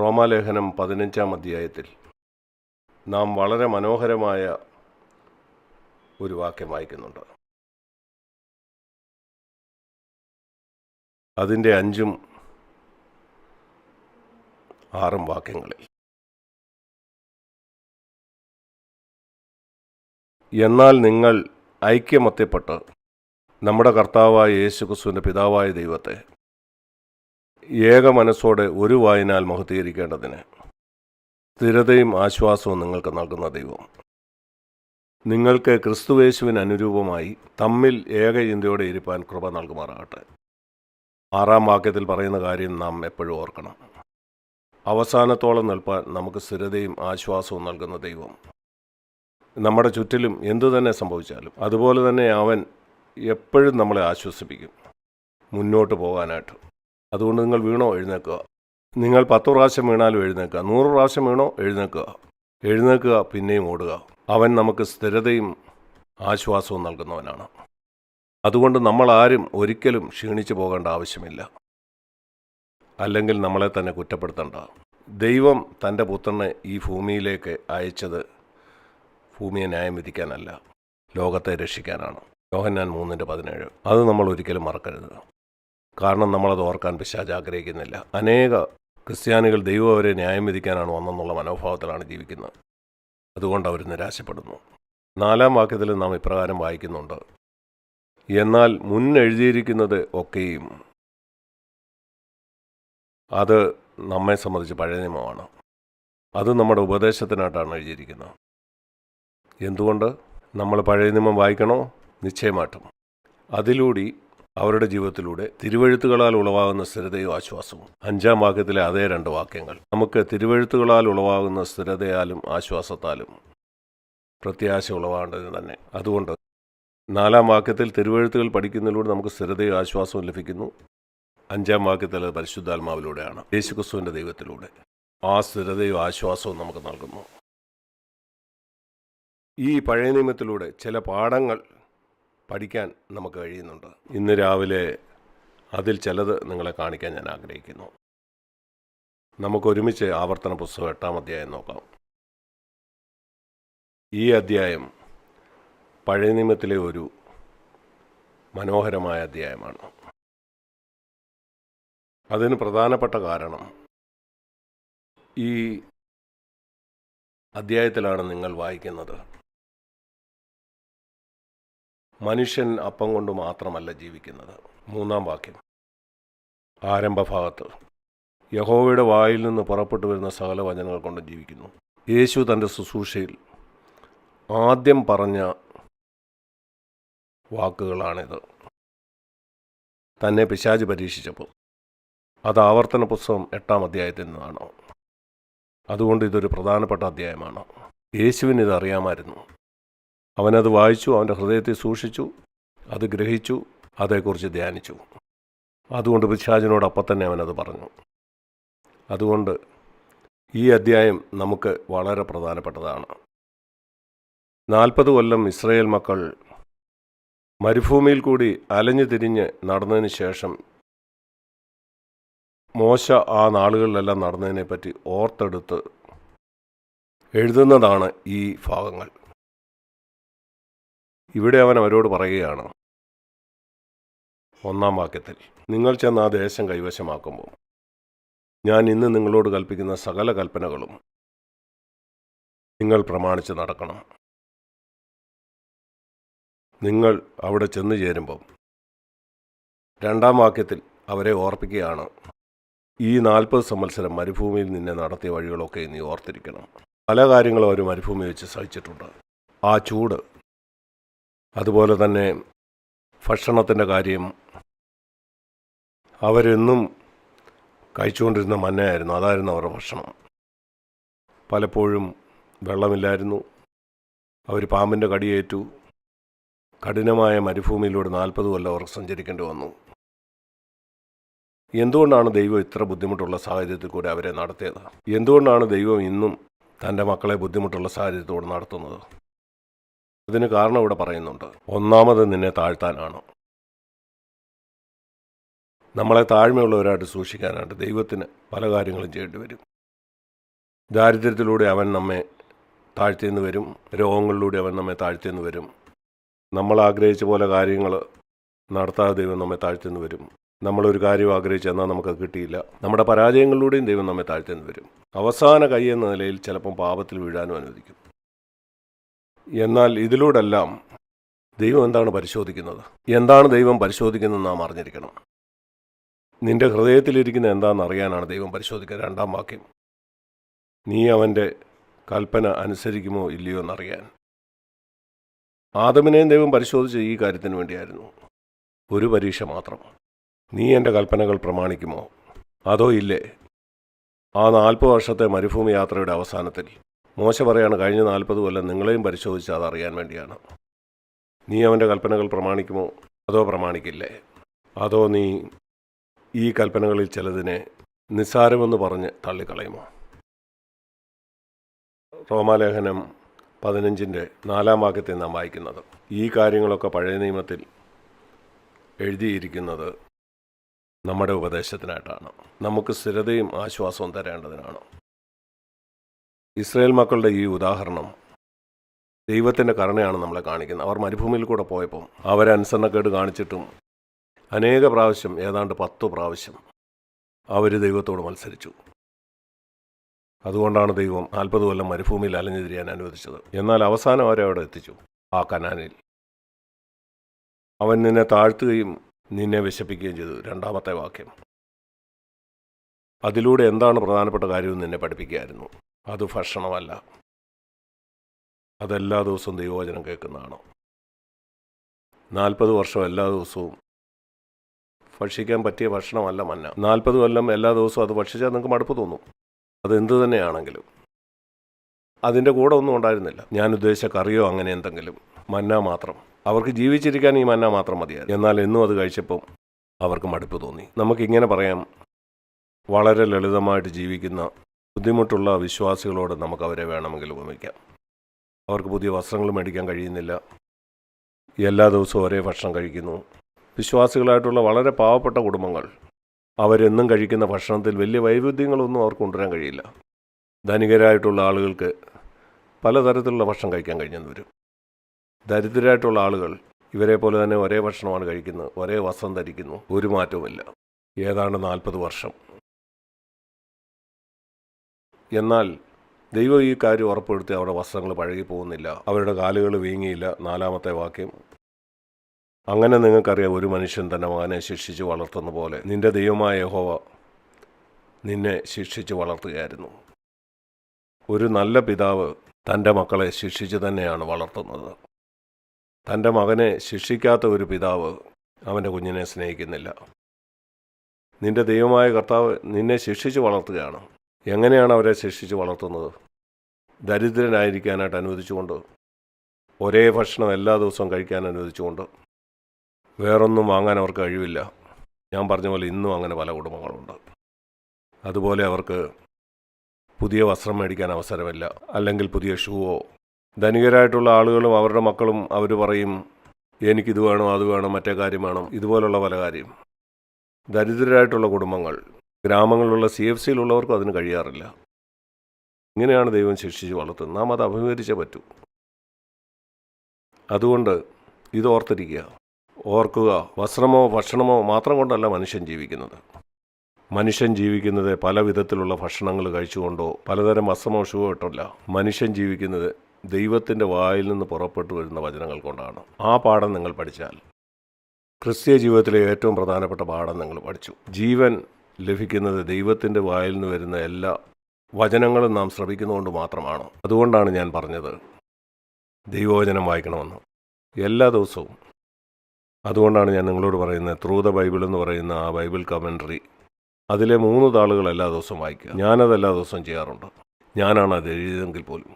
റോമാലേഖനം പതിനഞ്ചാം അധ്യായത്തിൽ നാം വളരെ മനോഹരമായ ഒരു വാക്യം വായിക്കുന്നുണ്ട്. അതിന്റെ അഞ്ചും ആറും വാക്യങ്ങളിൽ. എന്നാൽ നിങ്ങൾ ഐക്യമത്യപ്പെട്ട് നമ്മുടെ കർത്താവായ യേശുക്രിസ്തുവിന്റെ പിതാവായ ദൈവത്തെ ഏക മനസ്സോടെ ഒരു വായനാൽ മഹത്തീകരിക്കേണ്ടതിന് സ്ഥിരതയും ആശ്വാസവും നിങ്ങൾക്ക് നൽകുന്ന ദൈവം. നിങ്ങൾക്ക് ക്രിസ്തുവേശുവിന് അനുരൂപമായി തമ്മിൽ ഏക ചിന്തയോടെ ഇരിപ്പാൻ കൃപ നൽകുമാറാകട്ടെ. ആറാം വാക്യത്തിൽ പറയുന്ന കാര്യം നാം എപ്പോഴും ഓർക്കണം. അവസാനത്തോളം നിൽപ്പാൻ നമുക്ക് സ്ഥിരതയും ആശ്വാസവും നൽകുന്ന ദൈവം. നമ്മുടെ ചുറ്റിലും എന്തു തന്നെ സംഭവിച്ചാലും അതുപോലെ തന്നെ അവൻ എപ്പോഴും നമ്മളെ ആശ്വസിപ്പിക്കും. മുന്നോട്ട് പോകാനായിട്ട്. അതുകൊണ്ട് നിങ്ങൾ വീണോ? എഴുന്നേക്കുക നിങ്ങൾ പത്ത് പ്രാവശ്യം വീണാലും എഴുന്നേക്കുക നൂറ് പ്രാവശ്യം വീണോ? എഴുന്നേക്കുക എഴുന്നേക്കുക പിന്നെയും ഓടുക. അവൻ നമുക്ക് സ്ഥിരതയും ആശ്വാസവും നൽകുന്നവനാണ്. അതുകൊണ്ട് നമ്മൾ ആരും ഒരിക്കലും ക്ഷീണിച്ചു പോകേണ്ട ആവശ്യമില്ല. അല്ലെങ്കിൽ നമ്മളെ തന്നെ കുറ്റപ്പെടുത്തണ്ട. ദൈവം തന്റെ പുത്രനെ ഈ ഭൂമിയിലേക്ക് അയച്ചത് ഭൂമിയെ ന്യായം വിധിക്കാനല്ല ലോകത്തെ രക്ഷിക്കാനാണ്. യോഹന്നാൻ മൂന്നിന്റെ പതിനേഴ്. അത് നമ്മൾ ഒരിക്കലും മറക്കരുത്. കാരണം നമ്മളത് ഓർക്കാൻ പിശാജ് ആഗ്രഹിക്കുന്നില്ല. അനേക ക്രിസ്ത്യാനികൾ ദൈവം അവരെ ന്യായം വിധിക്കാനാണ് വന്നെന്നുള്ള മനോഭാവത്തിലാണ് ജീവിക്കുന്നത്. അതുകൊണ്ട് അവർ നിരാശപ്പെടുന്നു. നാലാം വാക്യത്തിൽ നാം ഇപ്രകാരം വായിക്കുന്നുണ്ട്. എന്നാൽ മുൻ എഴുതിയിരിക്കുന്നത് ഒക്കെയും അത് നമ്മെ സംബന്ധിച്ച് പഴയ നിയമമാണ്. അത് നമ്മുടെ ഉപദേശത്തിനായിട്ടാണ് എഴുതിയിരിക്കുന്നത്. എന്തുകൊണ്ട് നമ്മൾ പഴയ നിയമം വായിക്കണോ? നിശ്ചയമായിട്ടും. അതിലൂടെ അവരുടെ ജീവിതത്തിലൂടെ തിരുവഴുത്തുകളാൽ ഉളവാകുന്ന സ്ഥിരതയും ആശ്വാസവും അഞ്ചാം വാക്യത്തിലെ അതേ രണ്ട് വാക്യങ്ങൾ. നമുക്ക് തിരുവഴുത്തുകളാൽ ഉളവാകുന്ന സ്ഥിരതയാലും ആശ്വാസത്താലും പ്രത്യാശ ഉളവാകേണ്ടത് തന്നെ. അതുകൊണ്ട് നാലാം വാക്യത്തിൽ തിരുവഴുത്തുകൾ പഠിക്കുന്നതിലൂടെ നമുക്ക് സ്ഥിരതയും ആശ്വാസവും ലഭിക്കുന്നു. അഞ്ചാം വാക്യത്തിൽ അത് പരിശുദ്ധാത്മാവിലൂടെയാണ്. യേശുക്രിസ്തുവിന്റെ ദൈവത്തിലൂടെ ആ സ്ഥിരതയും ആശ്വാസവും നമുക്ക് നൽകുന്നു. ഈ പഴയ നിയമത്തിലൂടെ ചില പാഠങ്ങൾ പഠിക്കാൻ നമുക്ക് കഴിയുന്നുണ്ട്. ഇന്ന് രാവിലെ അതിൽ ചിലത് നിങ്ങളെ കാണിക്കാൻ ഞാൻ ആഗ്രഹിക്കുന്നു. നമുക്ക് ഒരുമിച്ച് ആവർത്തന പുസ്തകം എട്ടാം അധ്യായം നോക്കാം. ഈ അധ്യായം പഴയ നിയമത്തിലെ ഒരു മനോഹരമായ അധ്യായമാണ്. അതിന് പ്രധാനപ്പെട്ട കാരണം ഈ അധ്യായത്തിലാണ് നിങ്ങൾ വായിക്കുന്നത്. മനുഷ്യൻ അപ്പം കൊണ്ട് മാത്രമല്ല ജീവിക്കുന്നത്. മൂന്നാം വാക്യം. ആരംഭഭാഗത്ത്. യഹോവയുടെ വായിൽ നിന്ന് പുറപ്പെട്ടു വരുന്ന സകല വചനങ്ങൾ കൊണ്ട് ജീവിക്കുന്നു. യേശു തന്റെ ശുശ്രൂഷയിൽ ആദ്യം പറഞ്ഞ വാക്കുകളാണിത്. തന്നെ പിശാജ് പരീക്ഷിച്ചപ്പോൾ. അത് ആവർത്തന പുസ്തകം എട്ടാം അധ്യായത്തിൽ നിന്നാണ്. അതുകൊണ്ട് ഇതൊരു പ്രധാനപ്പെട്ട അധ്യായമാണ്. യേശുവിന് ഇത് അറിയാമായിരുന്നു. അവനത് വായിച്ചു അവന്റെ ഹൃദയത്തെ സൂക്ഷിച്ചു അത് ഗ്രഹിച്ചു അതേക്കുറിച്ച് ധ്യാനിച്ചു. അതുകൊണ്ട് പിശാചിനോട് അപ്പം തന്നെ അവനത് പറഞ്ഞു. അതുകൊണ്ട് ഈ അധ്യായം നമുക്ക് വളരെ പ്രധാനപ്പെട്ടതാണ്. നാൽപ്പത് കൊല്ലം ഇസ്രയേൽ മക്കൾ മരുഭൂമിയിൽ കൂടി അലഞ്ഞു തിരിഞ്ഞ് നടന്നതിന് ശേഷം മോശ ആ നാളുകളിലെല്ലാം നടന്നതിനെപ്പറ്റി ഓർത്തെടുത്ത് എഴുതുന്നതാണ് ഈ ഭാഗങ്ങൾ. ഇവിടെ അവൻ അവരോട് പറയുകയാണ്. ഒന്നാം വാക്യത്തിൽ നിങ്ങൾ ചെന്ന് ആ ദേശം കൈവശമാക്കുമ്പോൾ ഞാൻ ഇന്ന് നിങ്ങളോട് കൽപ്പിക്കുന്ന സകല കൽപ്പനകളും നിങ്ങൾ പ്രമാണിച്ച് നടക്കണം. നിങ്ങൾ അവിടെ ചെന്നു ചേരുമ്പം രണ്ടാം വാക്യത്തിൽ അവരെ ഓർപ്പിക്കുകയാണ് ഈ നാൽപ്പത് സംവത്സരം മരുഭൂമിയിൽ നിന്നെ നടത്തിയ വഴികളൊക്കെ നീ ഓർത്തിരിക്കണം. പല കാര്യങ്ങളും അവർ മരുഭൂമി വെച്ച് സഹിച്ചിട്ടുണ്ട്. ആ ചൂട് അതുപോലെ തന്നെ ഭക്ഷണത്തിന്റെ കാര്യം. അവരെന്നും കഴിച്ചുകൊണ്ടിരുന്ന മഞ്ഞയായിരുന്നു. അതായിരുന്നു അവരുടെ ഭക്ഷണം. പലപ്പോഴും വെള്ളമില്ലായിരുന്നു. അവർ പാമ്പിന്റെ കടിയേറ്റു. കഠിനമായ മരുഭൂമിയിലൂടെ നാൽപ്പത് കൊല്ലം അവർ സഞ്ചരിക്കേണ്ടി വന്നു. എന്തുകൊണ്ടാണ് ദൈവം ഇത്ര ബുദ്ധിമുട്ടുള്ള സാഹചര്യത്തിൽ കൂടെ അവരെ നടത്തിയത്? എന്തുകൊണ്ടാണ് ദൈവം ഇന്നും തന്റെ മക്കളെ ബുദ്ധിമുട്ടുള്ള സാഹചര്യത്തോടെ നടത്തുന്നത്? അതിന് കാരണം ഇവിടെ പറയുന്നുണ്ട്. ഒന്നാമത് നിന്നെ താഴ്ത്താനാണ്. നമ്മളെ താഴ്മയുള്ളവരായിട്ട് സൂക്ഷിക്കാനായിട്ട് ദൈവത്തിന് പല കാര്യങ്ങളും ചെയ്യേണ്ടി വരും. ദാരിദ്ര്യത്തിലൂടെ അവൻ നമ്മെ താഴ്ത്തിന്ന് വരും. രോഗങ്ങളിലൂടെ അവൻ നമ്മെ താഴ്ത്തിന്ന് വരും. നമ്മൾ ആഗ്രഹിച്ച പോലെ കാര്യങ്ങൾ നടത്താതെ ദൈവം നമ്മെ താഴ്ത്തിന്ന് വരും. നമ്മളൊരു കാര്യം ആഗ്രഹിച്ച് എന്നാൽ നമുക്കത് കിട്ടിയില്ല. നമ്മുടെ പരാജയങ്ങളിലൂടെയും ദൈവം നമ്മെ താഴ്ത്തിന്ന് വരും. അവസാന കൈ എന്ന നിലയിൽ ചിലപ്പം പാപത്തിൽ വീഴാനും അനുവദിക്കും. എന്നാൽ ഇതിലൂടെല്ലാം ദൈവം എന്താണ് പരിശോധിക്കുന്നത്? എന്താണ് ദൈവം പരിശോധിക്കുന്നത് നാം അറിഞ്ഞിരിക്കണം. നിന്റെ ഹൃദയത്തിലിരിക്കുന്ന എന്താണെന്ന് അറിയാനാണ് ദൈവം പരിശോധിക്കുക. രണ്ടാം വാക്യം. നീ അവന്റെ കൽപ്പന അനുസരിക്കുമോ ഇല്ലയോ എന്നറിയാൻ. ആദമിനെയും ദൈവം പരിശോധിച്ച ഈ കാര്യത്തിന് വേണ്ടിയായിരുന്നു. ഒരു പരീക്ഷ മാത്രം. നീ എന്റെ കൽപ്പനകൾ പ്രമാണിക്കുമോ? അതോ ഇല്ലേ? ആ നാൽപ്പത് വർഷത്തെ മരുഭൂമി യാത്രയുടെ അവസാനത്തിൽ മോശ പറയാണ് കഴിഞ്ഞ നാൽപ്പത് കൊല്ലം നിങ്ങളെയും പരിശോധിച്ച് അതറിയാൻ വേണ്ടിയാണ്. നീ അവന്റെ കൽപ്പനകൾ പ്രമാണിക്കുമോ? അതോ പ്രമാണിക്കില്ലേ? അതോ നീ ഈ കൽപ്പനകളിൽ ചിലതിനെ നിസ്സാരമെന്ന് പറഞ്ഞ് തള്ളിക്കളയുമോ? റോമാലേഖനം പതിനഞ്ചിന്റെ നാലാം വാക്യത്തെ നാം വായിക്കുന്നത്. ഈ കാര്യങ്ങളൊക്കെ പഴയ നിയമത്തിൽ എഴുതിയിരിക്കുന്നത് നമ്മുടെ ഉപദേശത്തിനായിട്ടാണ്. നമുക്ക് സ്ഥിരതയും ആശ്വാസവും തരേണ്ടതിനാണ്. ഇസ്രയേൽ മക്കളുടെ ഈ ഉദാഹരണം ദൈവത്തിന്റെ കരുണയാണ് നമ്മളെ കാണിക്കുന്നത്. അവർ മരുഭൂമിയിൽ കൂടെ പോയപ്പോൾ അവരനുസരണക്കേട് കാണിച്ചിട്ടും അനേക പ്രാവശ്യം ഏതാണ്ട് പത്തു പ്രാവശ്യം അവർ ദൈവത്തോട് മത്സരിച്ചു. അതുകൊണ്ടാണ് ദൈവം നാൽപ്പത് കൊല്ലം മരുഭൂമിയിൽ അലഞ്ഞു തിരിയാൻ അനുവദിച്ചത്. എന്നാൽ അവസാനം അവരെ അവിടെ എത്തിച്ചു ആ കനാനിൽ. അവൻ നിന്നെ താഴ്ത്തുകയും നിന്നെ വിശപ്പിക്കുകയും ചെയ്തു. രണ്ടാമത്തെ വാക്യം. അതിലൂടെ എന്താണ് പ്രധാനപ്പെട്ട കാര്യവും നിന്നെ പഠിപ്പിക്കുകയായിരുന്നു. അത് ഭക്ഷണമല്ല. അതെല്ലാ ദിവസവും ദൈവവചനം കേൾക്കുന്നതാണ്. നാൽപ്പത് വർഷം എല്ലാ ദിവസവും ഭക്ഷിക്കാൻ പറ്റിയ ഭക്ഷണമല്ല മന്ന. നാൽപ്പത് കൊല്ലം എല്ലാ ദിവസവും അത് ഭക്ഷിച്ചാൽ നിങ്ങൾക്ക് മടുപ്പ് തോന്നും. അതെന്ത് തന്നെയാണെങ്കിലും. അതിന്റെ കൂടെ ഒന്നും ഉണ്ടായിരുന്നില്ല. ഞാൻ ഉദ്ദേശിച്ച കറിയോ അങ്ങനെ എന്തെങ്കിലും. മന്ന മാത്രം. അവർക്ക് ജീവിച്ചിരിക്കാൻ ഈ മന്ന മാത്രം മതിയായിരുന്നു. എന്നാൽ എന്നും അത് കഴിച്ചപ്പം അവർക്ക് മടുപ്പ് തോന്നി. നമുക്കിങ്ങനെ പറയാം. വളരെ ലളിതമായിട്ട് ജീവിക്കുന്ന ബുദ്ധിമുട്ടുള്ള വിശ്വാസികളോട് നമുക്ക് അവരെ വേണമെങ്കിൽ ഉപമിക്കാം. അവർക്ക് പുതിയ വസ്ത്രങ്ങൾ മേടിക്കാൻ കഴിയുന്നില്ല. എല്ലാ ദിവസവും ഒരേ ഭക്ഷണം കഴിക്കുന്നു. വിശ്വാസികളായിട്ടുള്ള വളരെ പാവപ്പെട്ട കുടുംബങ്ങൾ. അവരെന്നും കഴിക്കുന്ന ഭക്ഷണത്തിൽ വലിയ വൈവിധ്യങ്ങളൊന്നും അവർക്ക് കൊണ്ടുവരാൻ കഴിയില്ല. ധനികരായിട്ടുള്ള ആളുകൾക്ക് പലതരത്തിലുള്ള ഭക്ഷണം കഴിക്കാൻ കഴിഞ്ഞെന്ന് വരും. ദരിദ്രരായിട്ടുള്ള ആളുകൾ ഇവരെ പോലെ തന്നെ ഒരേ ഭക്ഷണമാണ് കഴിക്കുന്നത്. ഒരേ വസ്ത്രം ധരിക്കുന്നു. ഒരു മാറ്റവുമില്ല. ഏതാണ്ട് നാൽപ്പത് വർഷം. എന്നാൽ ദൈവം ഈ കാര്യം ഉറപ്പെടുത്തി അവരുടെ വസ്ത്രങ്ങൾ പഴകി പോകുന്നില്ല അവരുടെ കാലുകൾ വീങ്ങിയില്ല. നാലാമത്തെ വാക്യം. അങ്ങനെ നിങ്ങൾക്കറിയാം ഒരു മനുഷ്യൻ തന്റെ മകനെ ശിക്ഷിച്ച് വളർത്തുന്ന പോലെ. നിന്റെ ദൈവമായ യഹോവ നിന്നെ ശിക്ഷിച്ച് വളർത്തുകയായിരുന്നു. ഒരു നല്ല പിതാവ് തന്റെ മക്കളെ ശിക്ഷിച്ച് തന്നെയാണ് വളർത്തുന്നത്. തന്റെ മകനെ ശിക്ഷിക്കാത്ത ഒരു പിതാവ് അവന്റെ കുഞ്ഞിനെ സ്നേഹിക്കുന്നില്ല. നിന്റെ ദൈവമായ കർത്താവ് നിന്നെ ശിക്ഷിച്ച് വളർത്തുകയാണ്. എങ്ങനെയാണ് അവരെ ശിക്ഷിച്ച് വളർത്തുന്നത്? ദരിദ്രനായിരിക്കാനായിട്ട് അനുവദിച്ചുകൊണ്ട് ഒരേ ഭക്ഷണം എല്ലാ ദിവസവും കഴിക്കാൻ അനുവദിച്ചുകൊണ്ട് വേറൊന്നും വാങ്ങാൻ അവർക്ക് കഴിവില്ല. ഞാൻ പറഞ്ഞ പോലെ ഇന്നും അങ്ങനെ പല കുടുംബങ്ങളുണ്ട്. അതുപോലെ അവർക്ക് പുതിയ വസ്ത്രം മേടിക്കാൻ അവസരമില്ല. അല്ലെങ്കിൽ പുതിയ ഷൂവോ ധനികരായിട്ടുള്ള ആളുകളും അവരുടെ മക്കളും അവർ പറയും എനിക്കിത് വേണം അത് വേണം മറ്റേ കാര്യം വേണം? ഇതുപോലുള്ള പല കാര്യം. ദരിദ്രരായിട്ടുള്ള കുടുംബങ്ങൾ ഗ്രാമങ്ങളിലുള്ള സി എഫ് സിയിലുള്ളവർക്കും അതിന് കഴിയാറില്ല. ഇങ്ങനെയാണ് ദൈവം ശിക്ഷിച്ച് വളർത്തുന്നത്. നാം അത് അഭിമുഖീകരിച്ചേ പറ്റൂ. അതുകൊണ്ട് ഇത് ഓർത്തിരിക്കുക. ഓർക്കുക വസ്ത്രമോ ഭക്ഷണമോ മാത്രം കൊണ്ടല്ല മനുഷ്യൻ ജീവിക്കുന്നത്. മനുഷ്യൻ ജീവിക്കുന്നത് പല വിധത്തിലുള്ള ഭക്ഷണങ്ങൾ കഴിച്ചുകൊണ്ടോ പലതരം വസ്ത്രമോ ഷൂ ഇട്ടല്ല. മനുഷ്യൻ ജീവിക്കുന്നത് ദൈവത്തിന്റെ വായിൽ നിന്ന് പുറപ്പെട്ടു വരുന്ന വചനങ്ങൾ കൊണ്ടാണ്. ആ പാഠം നിങ്ങൾ പഠിച്ചാൽ ക്രിസ്തീയ ജീവിതത്തിലെ ഏറ്റവും പ്രധാനപ്പെട്ട പാഠം നിങ്ങൾ പഠിച്ചു. ജീവൻ ലഭിക്കുന്നത് ദൈവത്തിന്റെ വായിൽ നിന്ന് വരുന്ന എല്ലാ വചനങ്ങളും നാം ശ്രമിക്കുന്നതുകൊണ്ട് മാത്രമാണ്. അതുകൊണ്ടാണ് ഞാൻ പറഞ്ഞത്. ദൈവവചനം വായിക്കണമെന്ന്. എല്ലാ ദിവസവും. അതുകൊണ്ടാണ് ഞാൻ നിങ്ങളോട് പറയുന്നത് ത്രൂ ദ ബൈബിൾ എന്ന് പറയുന്ന ആ ബൈബിൾ കമൻട്രി അതിലെ മൂന്ന് താളുകൾ എല്ലാ ദിവസവും വായിക്കുക. ഞാനത് എല്ലാ ദിവസവും ചെയ്യാറുണ്ട്. ഞാനാണ് അത് എഴുതിയതെങ്കിൽ പോലും.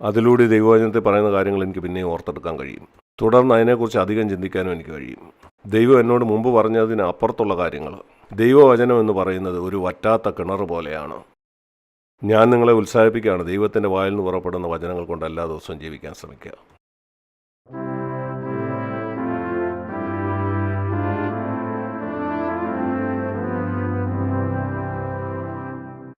അതിലൂടെ ദൈവവചനത്തിൽ പറയുന്ന കാര്യങ്ങൾ എനിക്ക് പിന്നെയും ഓർത്തെടുക്കാൻ കഴിയും. തുടർന്ന് അതിനെക്കുറിച്ച് അധികം ചിന്തിക്കാനും എനിക്ക് കഴിയും. ദൈവം എന്നോട് മുമ്പ് പറഞ്ഞതിന് അപ്പുറത്തുള്ള കാര്യങ്ങൾ. ദൈവവചനം എന്ന് പറയുന്നത് ഒരു വറ്റാത്ത കിണർ പോലെയാണ്. ഞാൻ നിങ്ങളെ ഉത്സാഹിപ്പിക്കുകയാണ് ദൈവത്തിന്റെ വായിൽ നിന്ന് പുറപ്പെടുന്ന വചനങ്ങൾ കൊണ്ട് എല്ലാ ദിവസവും ജീവിക്കാൻ ശ്രമിക്കുക.